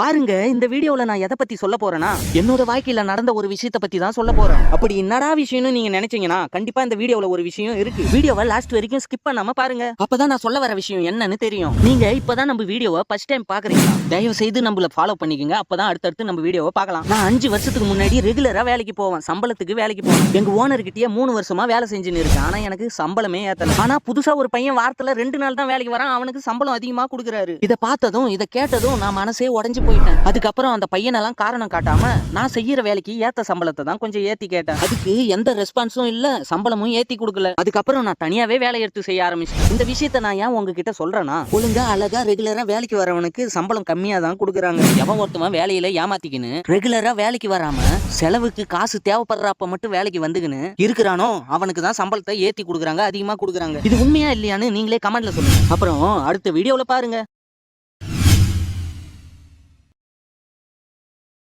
பாருங்க இந்த வீடியோல நான் எதை பத்தி சொல்ல போறேன்னா என்னோட வாழ்க்கையில நடந்த ஒரு விஷயத்தை பத்தி தான் சொல்ல போறேன். அப்படி என்னடா விஷயம்னு நீங்க நினைச்சீங்கன்னா கண்டிப்பா இந்த வீடியோல ஒரு விஷயம் இருக்கு. வீடியோவை லாஸ்ட் வரைக்கும் ஸ்கிப் பண்ணாம பாருங்க. அப்பதான் நான் சொல்ல வர விஷயம் என்னன்னு தெரியும். நீங்க இப்பதான் நம்ம வீடியோவை ஃபர்ஸ்ட் டைம் பாக்குறீங்க தயவு செய்து நம்மள ஃபாலோ பண்ணிக்கங்க. அப்பதான் அடுத்தடுத்து நம்ம வீடியோவை பார்க்கலாம். நான் அஞ்சு வருஷத்துக்கு முன்னாடி ரெகுலரா வேலைக்கு போவேன். சம்பளத்துக்கு வேலைக்கு போவேன். எங்க ஓனர் கிட்டயே மூணு வருஷமா வேலை செஞ்சுன்னு இருக்கேன். ஆனா எனக்கு சம்பளமே ஏத்தல. ஆனா புதுசா ஒரு பையன் வாரத்துல ரெண்டு நாள் தான் வேலைக்கு வரான். அவனுக்கு சம்பளம் அதிகமா கொடுக்குறாரு. இதை பார்த்ததும் இதை கேட்டதும் நான் மனசே உடஞ்சு போயிட்டேன். அதுக்கப்புறம் அந்த பையனெல்லாம் காரணம் காட்டாம நான் செய்யற வேலைக்கு ஏத்த சம்பளத்தை தான் கொஞ்சம் ஏத்தி கேட்டேன். அதுக்கு எந்த ரெஸ்பான்ஸும் இல்ல சம்பளமும் ஏத்தி கொடுக்கல. அதுக்கப்புறம் நான் தனியாவே வேலை எடுத்து செய்ய ஆரம்பிச்சேன் இந்த விஷயத்த நான் ஏன் உங்ககிட்ட சொல்றேன்னா ஒழுங்கா அழகா ரெகுலரா வேலைக்கு வரவனுக்கு சம்பளம் கம்மியா தான் கொடுக்குறாங்க. எவன் ஒருத்தவன் வேலையில ஏமாத்திக்கின்னு ரெகுலரா வேலைக்கு வராம செலவுக்கு காசு தேவைப்படுறப்ப மட்டும் வேலைக்கு வந்துக்கின்னு இருக்கிறானோ அவனுக்கு தான் சம்பளத்தை ஏத்தி கொடுக்குறாங்க அதிகமா கொடுக்குறாங்க. இது உண்மையா இல்லையான்னு நீங்களே கமெண்ட்ல சொல்லுங்க. அப்புறம் அடுத்த வீடியோல பாருங்க.